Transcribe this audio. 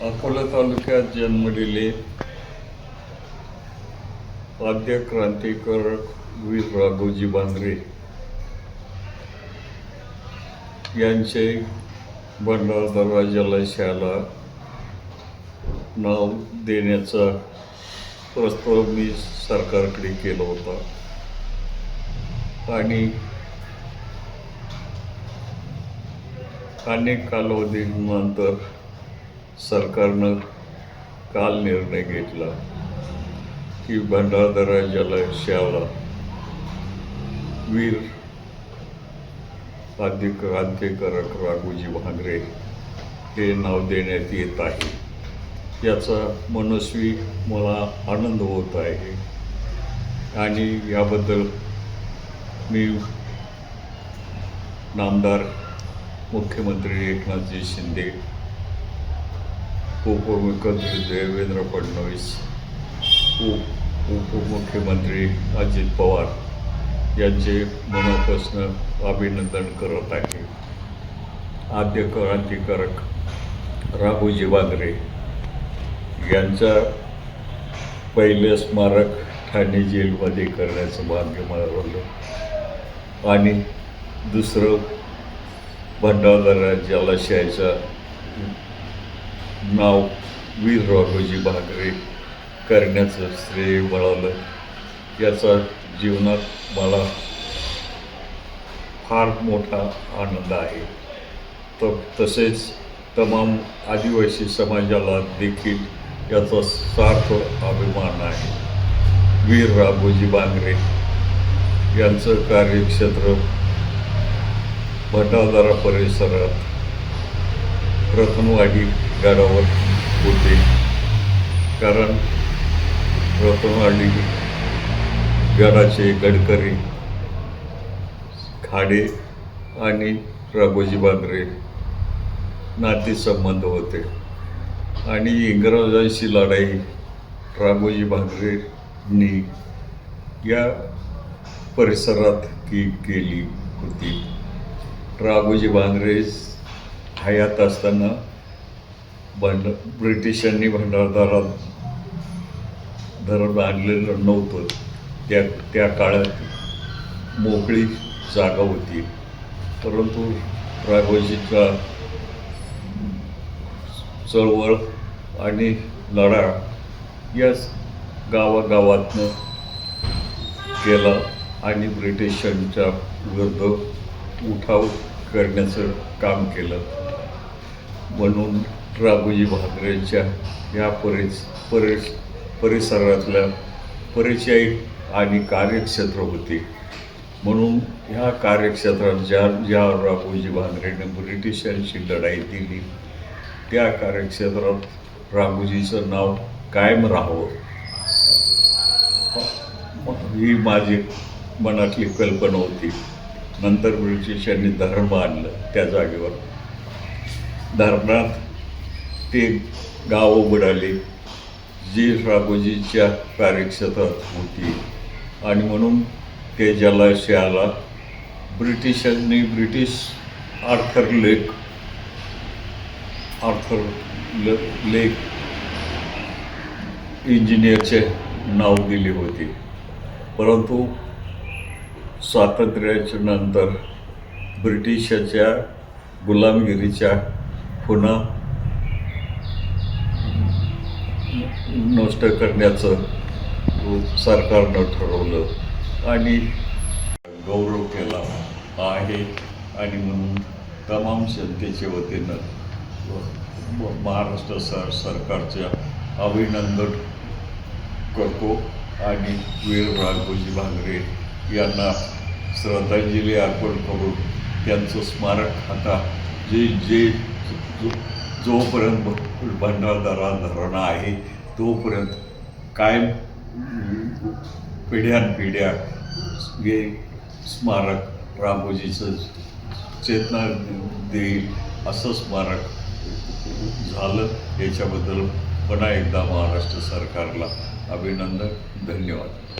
अकोला तालुक्यात जन्मलेले आद्य क्रांतिकर वीर राघोजी बांद्रे यांचे भंडारदरा जलाशयाला नाव देण्याचा प्रस्ताव मी सरकारकडे केला होता. आणि अनेक कालावधीनंतर सरकारनं काल निर्णय घेतला की भंडारदरा जलाशयाला वीर आद्य क्रांतिकारक राघोजी भांगरे हे नाव देण्यात येत आहे. याचा मनस्वी मला आनंद होत आहे. आणि याबद्दल मी नामदार मुख्यमंत्री एकनाथजी शिंदे उपमुख्यमंत्री देवेंद्र फडणवीस उप उपमुख्यमंत्री अजित पवार यांचे मनापासून अभिनंदन करत आहे. आद्य क्रांतिकारक राघोजी बांगरे यांचा पहिले स्मारक ठाणे जेलमध्ये करण्याचं भाग्य मिळवलं आणि दुसरं भंडारदरा जलाशयाचा नाव वीर राघोजी बागरे करण्याचं श्रेय मिळालं याचा जीवनात मला फार मोठा आनंद आहे. तर तसेच तमाम आदिवासी समाजाला देखील याचा सार्थ अभिमान आहे. वीर राघोजी बांगरे यांचं कार्यक्षेत्र भटादारा परिसरात रतनवाडी गडावर होते. कारण रतनवाडी गडाचे गडकरी खाडे आणि राघोजी बांगरे नातेसंबंध होते. आणि इंग्रजांशी लढाई राघोजी बांगरेंनी या परिसरात की केली होती. राघोजी भांगरे हयात असताना भांड ब्रिटिशांनी भंडारदारात धरण आणलेलं नव्हतं. त्या त्या काळात मोकळी जागा होती. परंतु राघोजीचा चळवळ आणि लढा या गावागावातनं केला आणि ब्रिटिशांच्या विरुद्ध उठाव करण्याचं काम केलं. म्हणून राघोजी भाकरेंच्या या परिस परिस परिसरातल्या परिचयिक आणि कार्यक्षेत्र होते. म्हणून ह्या कार्यक्षेत्रात ज्या ज्या राघोजी भांगरेने ब्रिटिशांशी लढाई दिली त्या कार्यक्षेत्रात राघोजीचं नाव कायम राहावं. ही माझी मनातली कल्पना होती. नंतर ब्रिटिशांनी धरण आणलं त्या जागेवर. धरणात ते गाव उघडाले. जी राघोजीच्या कार्यक्षेत्रात होती. आणि म्हणून ते जलाशयाला ब्रिटिशांनी ब्रिटिश आर्थर लेक आर्थर ल लेक इंजिनियरचे नाव दिले होते. परंतु स्वातंत्र्याच्या नंतर ब्रिटिशाच्या गुलामगिरीच्या पुन्हा नष्ट करण्याचं सरकारनं ठरवलं. आणि गौरव केला आहे. आणि म्हणून तमाम जनतेच्या वतीनं व- महाराष्ट्र सर सरकारच्या अभिनंदन करतो. आणि वीर राघोजी भांगरे यांना श्रद्धांजली अर्पण करून त्यांचं स्मारक आता जे जे जो- जोपर्यंत भंडारदारा धरण आहे तोपर्यंत कायम पिढ्यानपिढ्या हे स्मारक रामोजीचं चेतना देईल असं स्मारक झालं. याच्याबद्दल पुन्हा एकदा महाराष्ट्र सरकारला अभिनंदन धन्यवाद.